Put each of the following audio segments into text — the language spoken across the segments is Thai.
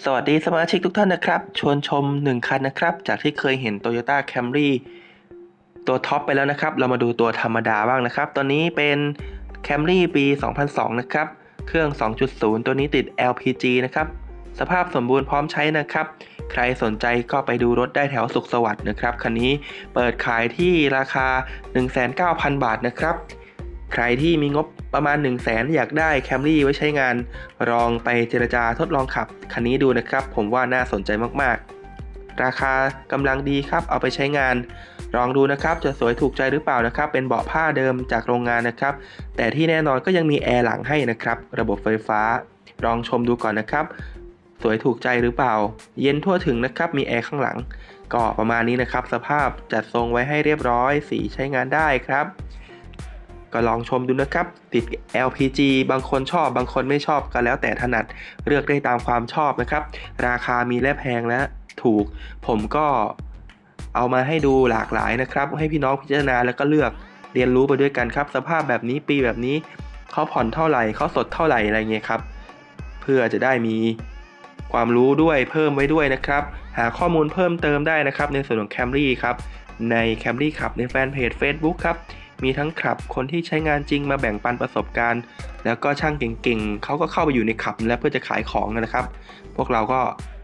สวัสดีสมาชิกทุกท่านนะครับ ชวนชม 1 คันนะครับ จากที่เคยเห็น Toyota Camry ตัวท็อปไปแล้วนะครับ เรามาดูตัวธรรมดาบ้างนะครับ ตอนนี้เป็น Camry ปี 2002 นะครับ เครื่อง 2.0 ตัวนี้ติด LPG นะครับ สภาพสมบูรณ์พร้อมใช้นะครับ ใครสนใจก็ไปดูรถได้แถวสุขสวัสดิ์นะครับ คันนี้เปิดขายที่ราคา 19,000 บาทนะครับ ใครที่มีงบประมาณ 1 0 0 0 0แสนอยากได้ Camry ไว้ใช้งานลองไปเจรจาทดลองขับ คันนี้ดูนะครับ ผมว่าน่าสนใจมากๆ ราคากำลังดีครับเอาไปใช้งาน ลองดูนะครับจะสวยถูกใจหรือเปล่านะครับ เป็นเบาะผ้าเดิมจากโรงงานนะครับ แต่ที่แน่นอนก็ยังมีแอร์หลังให้นะครับ ระบบไฟฟ้า ลองชมดูก่อนนะครับ สวยถูกใจหรือเปล่า เย็นทั่วถึงนะครับมีแอร์ข้างหลังก็ประมาณนี้นะครับ สภาพจัดทรงไว้ให้เรียบร้อย สีใช้งานได้ครับ ก็ลองชมดูนะครับ ติด LPG บางคนชอบบางคนไม่ชอบก็แล้วแต่ถนัดเลือกได้ตามความชอบนะครับ ราคามีและแพงและถูก ผมก็เอามาให้ดูหลากหลายนะครับ ให้พี่น้องพิจารณาแล้วก็เลือกเรียนรู้ไปด้วยกันครับ สภาพแบบนี้ปีแบบนี้เขาผ่อนเท่าไหร่เขาสดเท่าไหร่อะไรเงี้ยครับ เพื่อจะได้มีความรู้ด้วยเพิ่มไว้ด้วยนะครับ หาข้อมูลเพิ่มเติมได้นะครับ ในส่วนของ Camry ครับใน Camry ขับในแฟนเพจ Facebook ครับ มีทั้งขับคนที่ใช้งานจริงมาแบ่งปันประสบการณ์ แล้วก็ช่างเก่งๆเขาก็เข้าไปอยู่ในขับแล้วเพื่อจะขายของนะครับ พวกเราก็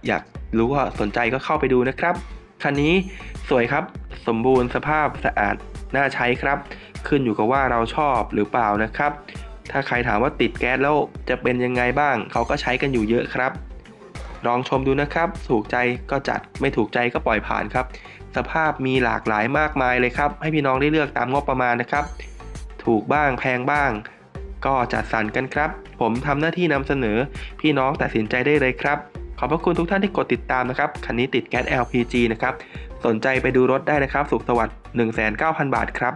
อยากรู้ว่าสนใจก็เข้าไปดูนะครับ คันนี้สวยครับ สมบูรณ์สภาพสะอาดน่าใช้ครับ ขึ้นอยู่กับว่าเราชอบหรือเปล่านะครับ ถ้าใครถามว่าติดแก๊สแล้วจะเป็นยังไงบ้าง เขาก็ใช้กันอยู่เยอะครับ ลองชมดูนะครับ ถูกใจก็จัดไม่ถูกใจก็ปล่อยผ่านครับ สภาพมีหลากหลายมากมายเลยครับ ให้พี่น้องได้เลือกตามงบประมาณนะครับ ถูกบ้างแพงบ้าง ก็จัดสรรกันครับ ผมทำหน้าที่นำเสนอ พี่น้องตัดสินใจได้เลยครับ ขอบพระคุณทุกท่านที่กดติดตามนะครับคันนี้ติดแก๊ส LPG นะครับ สนใจไปดูรถได้นะครับ สุขสวัสดิ์ 19,000 บาทครับ